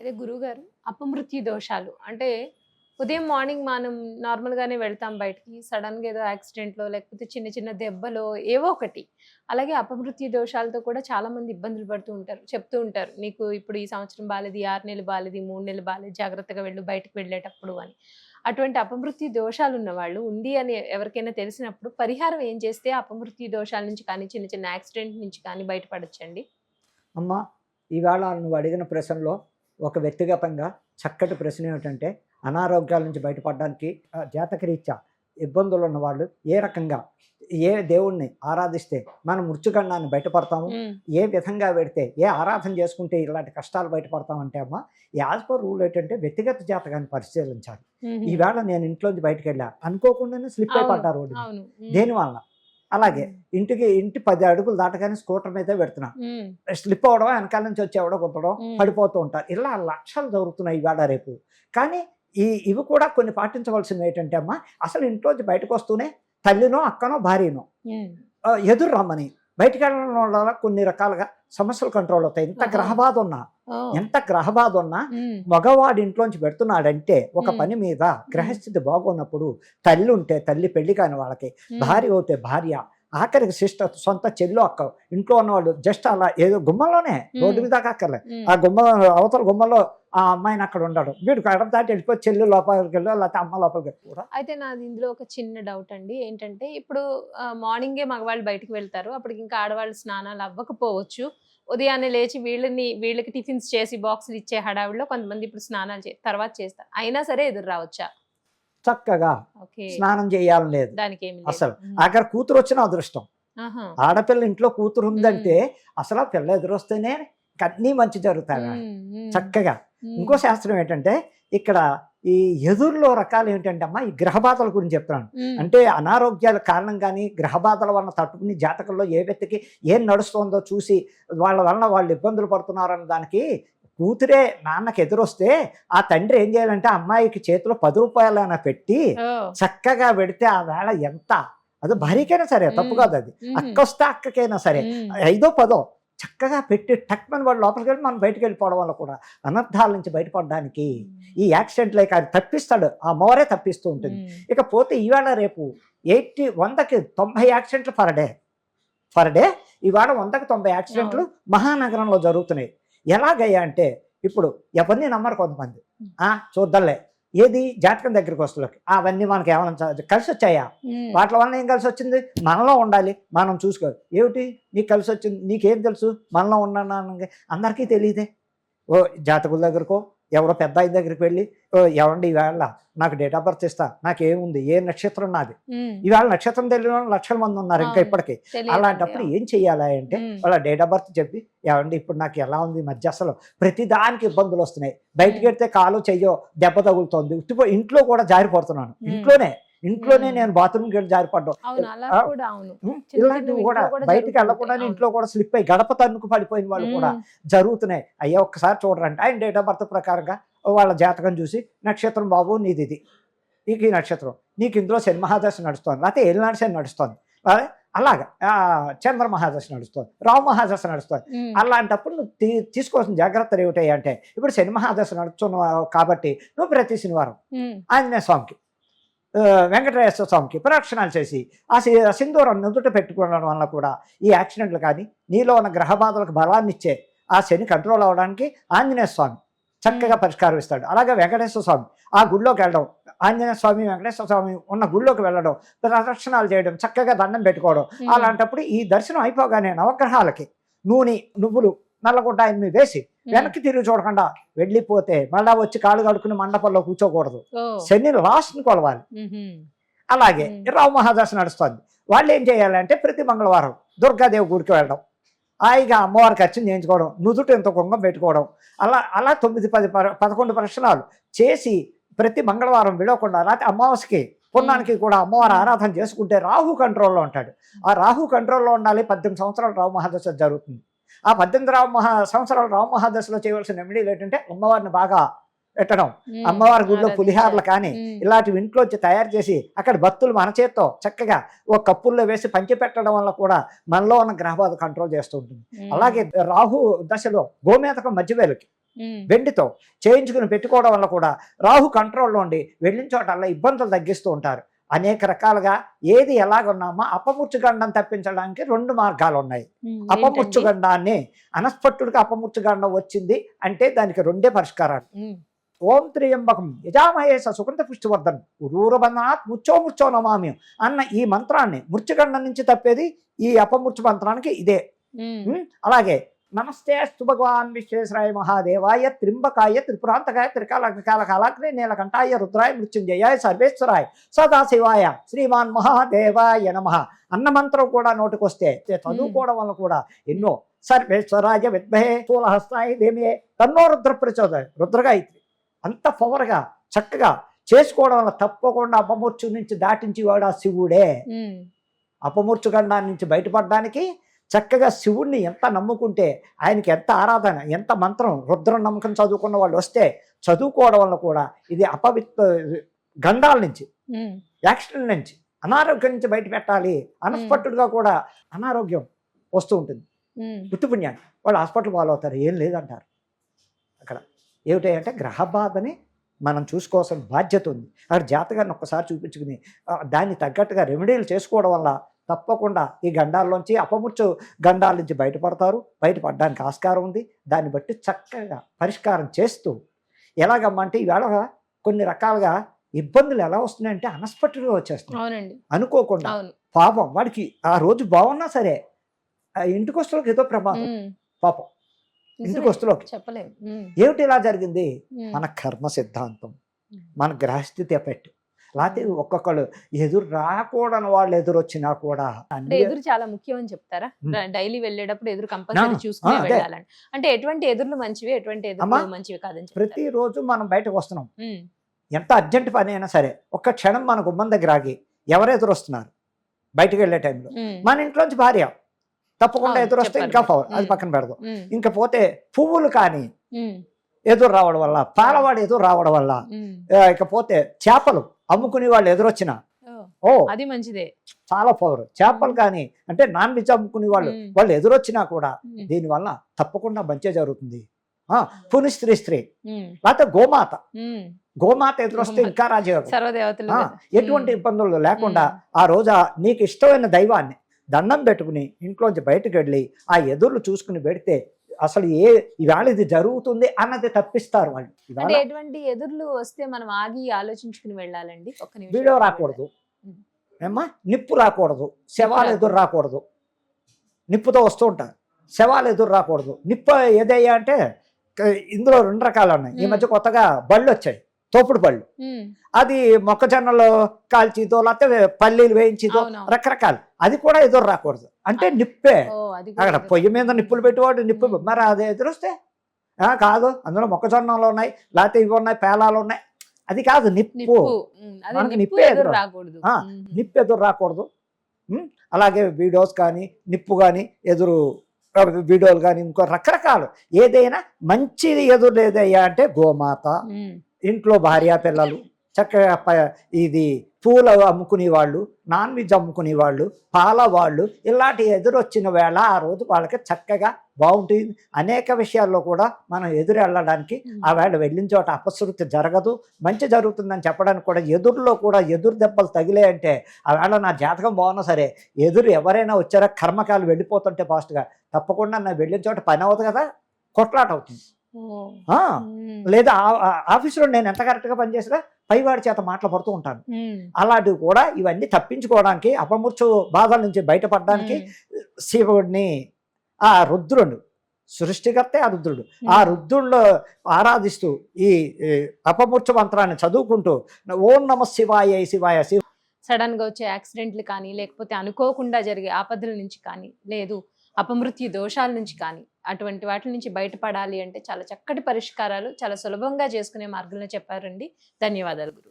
అదే గురువుగారు అపమృత్యు దోషాలు అంటే ఉదయం మార్నింగ్ మనం నార్మల్గానే వెళ్తాం బయటికి సడన్గా ఏదో యాక్సిడెంట్లో లేకపోతే చిన్న చిన్న దెబ్బలో ఏవో ఒకటి. అలాగే అపమృత్యు దోషాలతో కూడా చాలామంది ఇబ్బందులు పడుతూ ఉంటారు చెప్తూ ఉంటారు. నీకు ఇప్పుడు ఈ సంవత్సరం బాలేదు ఆరు నెలలు బాలేదు మూడు నెలలు బాలేదు జాగ్రత్తగా వెళ్ళు బయటకు వెళ్ళేటప్పుడు అని. అటువంటి అపమృత్యు దోషాలు ఉన్నవాళ్ళు ఉంది అని ఎవరికైనా తెలిసినప్పుడు పరిహారం ఏం చేస్తే అపమృత్యు దోషాల నుంచి కానీ చిన్న చిన్న యాక్సిడెంట్ నుంచి కానీ బయటపడచ్చండి? అమ్మ ఈవేళ నువ్వు అడిగిన ప్రశ్నలో ఒక వ్యక్తిగతంగా చక్కటి ప్రశ్న ఏమిటంటే అనారోగ్యాల నుంచి బయటపడడానికి జాతకరీత్యా ఇబ్బందులు ఉన్న వాళ్ళు ఏ రకంగా ఏ దేవుణ్ణి ఆరాధిస్తే మనం మృత్యుగండాన్ని బయటపడతాము? ఏ విధంగా పెడితే ఏ ఆరాధన చేసుకుంటే ఇలాంటి కష్టాలు బయటపడతామంటే అమ్మ యాజ్ పర్ రూల్ ఏంటంటే వ్యక్తిగత జాతకాన్ని పరిశీలించాలి. ఈవేళ నేను ఇంట్లోంచి బయటకు వెళ్ళా అనుకోకుండానే స్లిప్. అయిపడ్డా రోడ్డు మీద. అలాగే ఇంటికి ఇంటి పది అడుగులు దాటగానే స్కూటర్ మీద పెడుతున్నా. స్లిప్ అవడం వెనకాల నుంచి వచ్చి ఎవడో కుట్టడం. పడిపోతూ ఉంటారు. ఇలా లక్షలు జరుగుతున్నాయి ఇవాళ రేపు. కానీ ఈ ఇవి కూడా కొన్ని పాటించవలసినవి ఏంటంటే అమ్మా అసలు ఇంట్లోంచి బయటకు వస్తూనే తల్లినో అక్కనో భార్యనో ఎదురు రమ్మని. బయటికి వెళ్ళడం వల్ల కొన్ని రకాలుగా సమస్యలు కంట్రోల్ అవుతాయి. ఎంత. గ్రహబాధ ఉన్నా ఎంత గ్రహబాధ ఉన్నా మగవాడి ఇంట్లోంచి పెడుతున్నాడంటే ఒక. పని మీద గ్రహస్థితి బాగున్నప్పుడు తల్లి ఉంటే తల్లి పెళ్ళి కాని వాళ్ళకి భార్య అవుతే భార్య ఆఖరికి సిస్టర్ సొంత చెల్లు అక్క. ఇంట్లో ఉన్నవాళ్ళు జస్ట్ అలా ఏదో గుమ్మలోనే రోడ్డు మీద అక్కర్లే ఆ గుమ్మ అవతల గుమ్మలో ఆ అమ్మాయిని అక్కడ ఉండడు. వీడు కడప దాటి వెళ్ళిపోయి చెల్లు లోపలికి వెళ్ళి లేకపోతే అమ్మ లోపలికి కూడా అయితే నాది ఇందులో ఒక చిన్న డౌట్ అండి. ఏంటంటే ఇప్పుడు మార్నింగే మగవాళ్ళు బయటికి వెళ్తారు. అప్పటికి ఇంకా ఆడవాళ్ళు స్నానాలు అవ్వకపోవచ్చు. ఉదయాన్నే లేచి వీళ్ళని వీళ్ళకి టిఫిన్స్ చేసి బాక్సులు ఇచ్చే హడావిడిలో కొంతమంది ఇప్పుడు స్నానాలు తర్వాత చేస్తారు. అయినా సరే ఎదురు రావచ్చా? చక్కగా స్నానం చేయాలని లేదు. అసలు. అక్కడ కూతురు వచ్చిన అదృష్టం ఆడపిల్ల ఇంట్లో కూతురు ఉందంటే అసలు ఆ పిల్ల ఎదురొస్తేనే అన్నీ మంచి జరుగుతాయి చక్కగా. ఇంకో శాస్త్రం ఏంటంటే ఇక్కడ ఈ ఎదురులో రకాలు ఏంటంటే అమ్మా ఈ గ్రహబాధల గురించి చెప్తున్నాను. అంటే అనారోగ్యాల కారణం కానీ గ్రహబాధల వలన తట్టుకుని జాతకంలో ఏ వ్యక్తికి ఏం నడుస్తుందో చూసి వాళ్ళ వలన వాళ్ళు ఇబ్బందులు పడుతున్నారన్న దానికి కూతురే నాన్నకి ఎదురొస్తే ఆ తండ్రి ఏం చేయాలంటే అమ్మాయికి చేతిలో పది రూపాయలైనా పెట్టి చక్కగా పెడితే ఆ వేళ ఎంత? అది భార్యకైనా సరే తప్పు కాదు అది. అక్క వస్తే అక్కకైనా సరే. ఐదో పదో చక్కగా పెట్టి టక్మని వాడు లోపలికి వెళ్ళి మనం బయటకు వెళ్ళిపోవడం వల్ల కూడా అనర్థాల నుంచి బయటపడడానికి ఈ యాక్సిడెంట్లే కాదు తప్పిస్తాడు. ఆ మోరే తప్పిస్తూ ఉంటుంది. ఇకపోతే ఈవేళ రేపు ఎయిటీ వందకి తొంభై యాక్సిడెంట్లు పర్ డే. పర్ డే ఇవాళ వందకి తొంభై యాక్సిడెంట్లు మహానగరంలో జరుగుతున్నాయి. ఎలాగయ్యా అంటే ఇప్పుడు ఎవరిని నమ్మరు కొంతమంది. ఆ చూద్దాంలే. ఏది? జాతకం దగ్గరికి వస్తువులకి. అవన్నీ మనకి ఏమైనా కలిసి వచ్చాయా? వాటి వల్ల ఏం కలిసి వచ్చింది? మనలో ఉండాలి. మనం చూసుకోవాలి. ఏమిటి? నీకు కలిసి వచ్చింది. నీకేం తెలుసు? మనలో ఉన్నాను అందరికీ తెలియదే. ఓ జాతకుల దగ్గరకో ఎవరో పెద్ద ఆయన దగ్గరికి వెళ్ళి ఓ ఎవండి ఈవేళ నాకు డేట్ ఆఫ్ బర్త్ ఇస్తా నాకేముంది ఏ నక్షత్రం నాది? ఈవేళ నక్షత్రం తెలియని లక్షల మంది ఉన్నారు ఇంకా. ఇప్పటికీ. అలాంటప్పుడు ఏం చెయ్యాలి అంటే వాళ్ళ డేట్ ఆఫ్ బర్త్ చెప్పి ఏమండి ఇప్పుడు నాకు ఎలా ఉంది మధ్య అసలు ప్రతి దానికి ఇబ్బందులు వస్తున్నాయి. బయటికి వెళ్తే కాలు చెయ్యో దెబ్బ తగులుతోంది. ఇంట్లో కూడా జారిపోతున్నాను. ఇంట్లోనే ఇంట్లోనే. నేను బాత్రూమ్కి వెళ్ళి జారిపడ్డం. ఇలాంటివి కూడా బయటికి అవును. ఇంట్లో కూడా స్లిప్ అయ్యి గడప తన్నుకు పడిపోయిన వాళ్ళు కూడా జరుగుతున్నాయి. అయ్యా ఒక్కసారి చూడరంటే ఆయన డేట్ ఆఫ్ బర్త్ ప్రకారంగా వాళ్ళ జాతకం చూసి నక్షత్రం బాబు నీది ఇది. నీకు ఈ నక్షత్రం నీకు ఇందులో శని మహాదశ నడుస్తోంది లేకపోతే ఏలినాడు శని నడుస్తోంది అలాగా చంద్ర మహాదశ నడుస్తోంది రావు మహాదశ నడుస్తోంది. అలాంటప్పుడు నువ్వు తీ తీసుకోవాల్సిన జాగ్రత్తలు ఏమిటాయి అంటే ఇప్పుడు శని మహాదశ నడుస్తున్నావు కాబట్టి నువ్వు ప్రతి శనివారం ఆంజనేయ స్వామికి వెంకటేశ్వర స్వామికి ప్రదక్షిణాలు చేసి ఆ సి- సింధూరం నుదుట పెట్టుకోవడం వల్ల కూడా ఈ యాక్సిడెంట్లు కానీ నీలో ఉన్న గ్రహ బాధలకు బలాన్ని ఇచ్చే ఆ శని కంట్రోల్ అవ్వడానికి ఆంజనేయ స్వామి చక్కగా పరిష్కారం ఇస్తాడు. అలాగే వెంకటేశ్వర స్వామి ఆ గుడిలోకి వెళ్ళడం ఆంజనేయ స్వామి వెంకటేశ్వర స్వామి ఉన్న గుడిలోకి వెళ్ళడం ప్రదక్షిణాలు చేయడం చక్కగా దండం పెట్టుకోవడం అలాంటప్పుడు ఈ దర్శనం అయిపోగానే నవగ్రహాలకి నూనె నువ్వులు నల్లగుడ్డ ఆయన్ని వేసి వెనక్కి తిరిగి చూడకుండా వెళ్ళిపోతే మళ్ళా వచ్చి కాళ్ళు కడుక్కుని మండపంలో కూర్చోకూడదు. శని లాస్ట్ని కొలవాలి. అలాగే. రావు మహాదశ నడుస్తుంది. వాళ్ళు ఏం చేయాలంటే ప్రతి మంగళవారం దుర్గాదేవి గుడికి వెళ్ళడం. హాయిగా అమ్మవారికి అర్చన చేయించుకోవడం నుదుట ఎంత కుంగం పెట్టుకోవడం అలా అలా తొమ్మిది పది పదకొండు ప్రశ్నలు చేసి ప్రతి మంగళవారం విడవకుండా లేకపోతే అమావాస్యకి పున్నానికి కూడా అమ్మవారి ఆరాధన చేసుకుంటే రాహు కంట్రోల్లో ఉంటాడు. ఆ రాహు కంట్రోల్లో ఉండాలి పద్దెనిమిది సంవత్సరాలు రావు మహాదశ జరుగుతుంది. ఆ పద్దెనిమిది రావు మహా సంవత్సరాలు రావు మహాదశలో చేయవలసిన రెమెడీలు ఏంటంటే అమ్మవారిని బాగా పెట్టడం. అమ్మవారి గుడిలో. పులిహారలు కానీ ఇలాంటివి ఇంట్లోంచి తయారు చేసి అక్కడ భక్తులు మన చేత్తో చక్కగా ఓ కప్పుల్లో వేసి పంచి పెట్టడం వల్ల కూడా మనలో ఉన్న గ్రహబాధ కంట్రోల్ చేస్తూ ఉంటుంది. అలాగే రాహు దశలో గోమేతకం మధ్యవేలుకి వెండితో చేయించుకుని పెట్టుకోవడం వల్ల కూడా రాహు కంట్రోల్లో ఉండి వెళ్ళిన చోటల్లా ఇబ్బందులు తగ్గిస్తూ ఉంటారు. అనేక రకాలుగా ఏది ఎలాగున్నామో అపముచ్చుగండం తప్పించడానికి రెండు మార్గాలు ఉన్నాయి? అపముచ్చుగండాన్ని అనస్పట్టుడికి అపముచ్చుగండం వచ్చింది అంటే దానికి రెండే పరిష్కారాలు. ఓం త్రియంబకం యజామహేశ సుగంధ పుష్టివర్ధన్. ఉరూరబంధనాత్ ముచ్చో ముచ్చో నమామ్యం అన్న ఈ మంత్రాన్ని మృత్యుగండం నుంచి తప్పేది ఈ అపమృత్యు మంత్రానికి ఇదే? అలాగే నమస్తే అస్తు భగవాన్ విశ్వేశ్వరాయ మహాదేవాయ త్రింబకాయ త్రిపురాంతకాయ త్రికాల కాలాగ్నే నీలకంఠాయ రుద్రాయ మృత్యుంజయాయ సర్వేశ్వరాయ సదాశివాయ శ్రీమాన్ మహాదేవాయ నమ. అన్న మంత్రం కూడా నోటికొస్తే చదువుకోవడం వల్ల కూడా ఎన్నో సర్వేశ్వరాయ విద్మహే స్థూలహస్తాయ దేమే తన్నో రుద్ర ప్రచోదయ రుద్రగాయత్రి. అంత పవర్గా చక్కగా చేసుకోవడం వల్ల తప్పకుండా అపమూర్చు నుంచి దాటించి వాడు ఆ శివుడే. ఉమ్, అపమూర్చు గండాన్ని నుంచి బయటపడడానికి చక్కగా శివుణ్ణి ఎంత నమ్ముకుంటే ఆయనకి ఎంత ఆరాధన ఎంత మంత్రం రుద్రం నమ్మకం చదువుకున్న వాళ్ళు వస్తే చదువుకోవడం వల్ల కూడా ఇది అపవిత్ర గండాల నుంచి యాక్సిడెంట్ నుంచి అనారోగ్యం నుంచి బయట పెట్టాలి అన్ఎక్స్పెక్టెడ్గా కూడా అనారోగ్యం వస్తూ ఉంటుంది. పుట్టుపుణ్యాన్ని వాళ్ళు హాస్పిటల్ పాలు అవుతారు ఏం లేదంటారు. అక్కడ ఏమిటి అంటే గ్రహ బాధని మనం చూసుకోవాల్సిన బాధ్యత ఉంది. అక్కడ జాతకాన్ని ఒక్కసారి చూపించుకుని దాన్ని తగ్గట్టుగా రెమెడీలు చేసుకోవడం వల్ల తప్పకుండా ఈ గండాల్లోంచి అపముచ్చు గండాల నుంచి బయటపడతారు. బయటపడడానికి ఆస్కారం ఉంది. దాన్ని బట్టి చక్కగా పరిష్కారం చేస్తూ ఎలాగమ్మంటే ఈవేళ కొన్ని రకాలుగా ఇబ్బందులు ఎలా వస్తున్నాయంటే అన్ఎక్స్పెక్టెడ్గా వచ్చేస్తున్నాయి. అవునండి. అనుకోకుండా పాపం వాడికి ఆ రోజు బాగున్నా సరే ఆ ఇంటికి వస్తువులకు ఏదో ప్రమాదం. పాపం ఇంటికి. వస్తువులకి చెప్పలేము ఏమిటి ఇలా జరిగింది? మన కర్మ సిద్ధాంతం. మన గ్రహస్థితి ఎఫెక్ట్ లేకపోతే ఒక్కొక్కరు ఎదురు రాకూడని వాళ్ళు ఎదురు వచ్చినా కూడా అంటే ఎదురు చాలా ముఖ్యం అని చెప్తారా. డైలీ వెళ్ళేటప్పుడు ఎదురు కంపల్సరీ చూసుకుని. వెళ్ళాలని. అంటే ఎటువంటి ఎదుర్లు మంచివి ఎటువంటి ఎదుర్లు మంచివి కాదని చెప్తారు. ప్రతిరోజు మనం బయటకు వస్తున్నాం. ఎంత అర్జెంట్ పని అయినా సరే ఒక్క క్షణం మన గుమ్మం దగ్గర ఆగి ఎవరు ఎదురు వస్తున్నారు బయటకు వెళ్ళే టైంలో. మన ఇంట్లోంచి భార్య. తప్పకుండా ఎదురు వస్తే ఇంకా. పవర్ అది. పక్కన పెడదాం. ఉమ్, ఇంకా పోతే పువ్వులు కానీ ఎదురు రావడం వల్ల పాలవాడు ఎదురు రావడం వల్ల ఇకపోతే చేపలు అమ్ముకునే వాళ్ళు ఎదురొచ్చిన ఓ, అది మంచిదే చాలా పవర్ చేపలు కానీ అంటే నాన్ వెజ్ అమ్ముకునే వాళ్ళు. వాళ్ళు ఎదురొచ్చినా కూడా ఉమ్, దీనివల్ల తప్పకుండా మంచి జరుగుతుంది ఆ, పుని స్త్రీ స్త్రీ లేకపోతే గోమాత. గోమాత ఎదురొస్తే. ఇంకా రాజయోగం కదా. ఎటువంటి ఇబ్బందులు లేకుండా. ఆ రోజు నీకు ఇష్టమైన దైవాన్ని దండం పెట్టుకుని ఇంట్లోంచి బయటకు వెళ్ళి ఆ ఎదుర్లు చూసుకుని పెడితే అసలు ఏ ఇవాళ ఇది జరుగుతుంది అన్నది తప్పిస్తారు వాళ్ళు. అంటే ఎటువంటి ఎదుర్లు వస్తే మనం ఆగి ఆలోచించుకుని వెళ్ళాలండి? ఒక్క నిమిషం వీడియో రాకూడదు. ఏమ్మా? నిప్పు రాకూడదు. శవాలు. ఎదురు రాకూడదు. నిప్పుతో వస్తూ ఉంటారు శవాలు ఎదురు రాకూడదు. నిప్పు ఏదయ్యా అంటే ఇందులో రెండు రకాలు ఉన్నాయి. ఈ. మధ్య కొత్తగా బళ్ళు వచ్చాయి. తోపుడు ఉమ్, అది మొక్కజొన్నలో కాల్చితో లేకపోతే పల్లీలు అవునవును. రకరకాలు. అది కూడా ఎదురు రాకూడదు. అంటే నిప్పే. అక్కడ. పొయ్యి మీద నిప్పులు పెట్టేవాడు నిప్పు. మరి అది ఎదురొస్తే. కాదు అందులో మొక్కజొన్నలు ఉన్నాయి లేకపోతే ఇవి ఉన్నాయి పేలాలు ఉన్నాయి. అది కాదు నిప్పు. మనకి నిప్పు ఎదురు. రాకూడదు. నిప్పు ఎదురు రాకూడదు? అలాగే వీడియోస్ కానీ నిప్పు కానీ ఎదురు వీడియోలు కానీ ఇంకో రకరకాలు. ఏదైనా మంచిది ఎదురు ఏదయ్యా అంటే గోమాత. ఇంట్లో భార్య పిల్లలు చక్కగా ప- ఇది పూలు అమ్ముకునే వాళ్ళు నాన్ వెజ్ అమ్ముకునే వాళ్ళు పాల వాళ్ళు ఇలాంటి ఎదురొచ్చిన వేళ ఆ రోజు వాళ్ళకి చక్కగా బాగుంటుంది. అనేక విషయాల్లో కూడా మనం ఎదురు వెళ్ళడానికి. ఆ వేళ వెళ్ళిన చోట అపశృతి జరగదు. మంచి జరుగుతుందని చెప్పడానికి కూడా ఎదురులో కూడా ఎదురు దెబ్బలు తగిలే అంటే ఆ వేళ నా జాతకం బాగున్నా సరే ఎదురు ఎవరైనా వచ్చారా కర్మకాలు వెళ్ళిపోతుంటే ఫాస్ట్గా తప్పకుండా నా వెళ్ళిన చోట పని అవుతుంది కదా కొట్లాట అవుతుంది. లేదా ఆఫీసులో నేను ఎంత కరెక్ట్గా పనిచేసినా పైవాడి చేత మాటలు పడుతూ ఉంటాను. అలాంటివి కూడా ఇవన్నీ తప్పించుకోవడానికి అపమృత్యు బాధల నుంచి బయటపడడానికి శివుడిని ఆ రుద్రుడు సృష్టికర్తే ఆ రుద్రుడు. ఆ ఉమ్. రుద్రుల్లో ఆరాధిస్తూ ఈ అపమృత్యు మంత్రాన్ని చదువుకుంటూ ఓం నమ శివాయ శివాయ శివ సడన్గా వచ్చే యాక్సిడెంట్లు కానీ లేకపోతే అనుకోకుండా జరిగే ఆపదల నుంచి కానీ లేదు అపమృత్యు దోషాల నుంచి కానీ అటువంటి వాటి నుంచి బయటపడాలి అంటే చాలా చక్కటి పరిష్కారాలు చాలా సులభంగా చేసుకునే మార్గంలో చెప్పారండి. ధన్యవాదాలు గురు.